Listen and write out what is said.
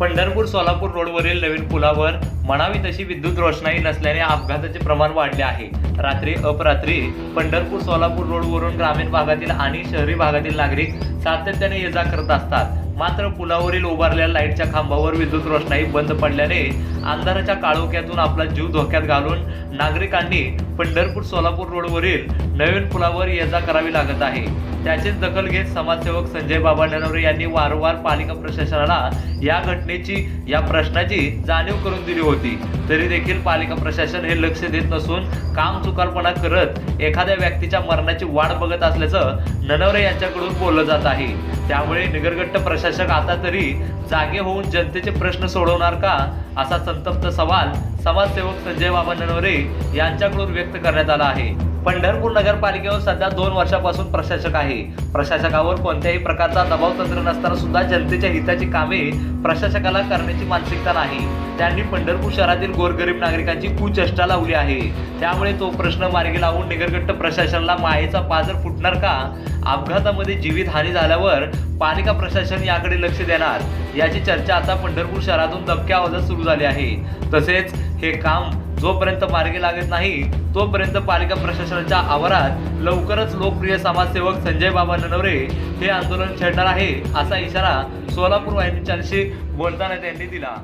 पंढरपूर सोलापूर रोडवरील नवीन पुलावर म्हणावी तशी विद्युत रोषणाई नसल्याने अपघाताचे प्रमाण वाढले आहे. रात्री अपरात्री पंढरपूर सोलापूर रोडवरून ग्रामीण भागातील आणि शहरी भागातील नागरिक सातत्याने ये जा करत असतात. मात्र पुलावरील उभारलेल्या लाईटच्या खांबावर विद्युत रोषणाई बंद पडल्याने अंधाराच्या काळोख्यातून आपला जीव धोक्यात घालून नागरिकांनी पंढरपूर सोलापूर रोडवरील नवीन पुलावर ये जा करावी लागत आहे. त्याचीच दखल घेत समाजसेवक संजय बाबा नरवरे यांनी वारंवार पालिका प्रशासनाला या घटनेची या प्रश्नाची जाणीव करून दिली होती. तरी देखील पालिका प्रशासन हे लक्ष देत नसून काम चुकारपणा करत एखाद्या व्यक्तीच्या मरणाची वाट बघत असल्याचं ननवरे यांच्याकडून बोललं जात आहे. त्यामुळे निगरगट्ट प्रशासक आता तरी जागे होऊन जनतेचे प्रश्न सोडवणार का असा संतप्त सवाल समाजसेवक संजय बाबा ननवरे यांच्याकडून व्यक्त करण्यात आला आहे. पंढरपूर नगरपालिकेवर सध्या दोन वर्षापासून प्रशासक आहे. प्रशासकावर कोणत्याही प्रकारचा दबाव तंत्र नसताना सुद्धा जनतेच्या हिताची कामे प्रशासकाला करण्याची मानसिकता नाही. त्यांनी पंढरपूर शहरातील गोरगरीब नागरिकांची कुचेष्टा लावली आहे. त्यामुळे तो प्रश्न मार्गी लावून निगरगट्ट प्रशासनाला मायेचा पाजर फुटणार का? अपघातामध्ये जीवित हानी झाल्यावर पालिका प्रशासन याकडे लक्ष देणार? याची चर्चा आता पंढरपूर शहरातून दबक्या आवाजात सुरू झाली आहे. तसेच हे काम जोपर्यंत मार्गी लागत नाही तोपर्यंत पालिका प्रशासनाच्या आवारात लवकरच लोकप्रिय समाजसेवक संजय बाबा ननवरे हे आंदोलन छेडणार आहे असा इशारा सोलापूर वाहिनी बोलताना त्यांनी दिला.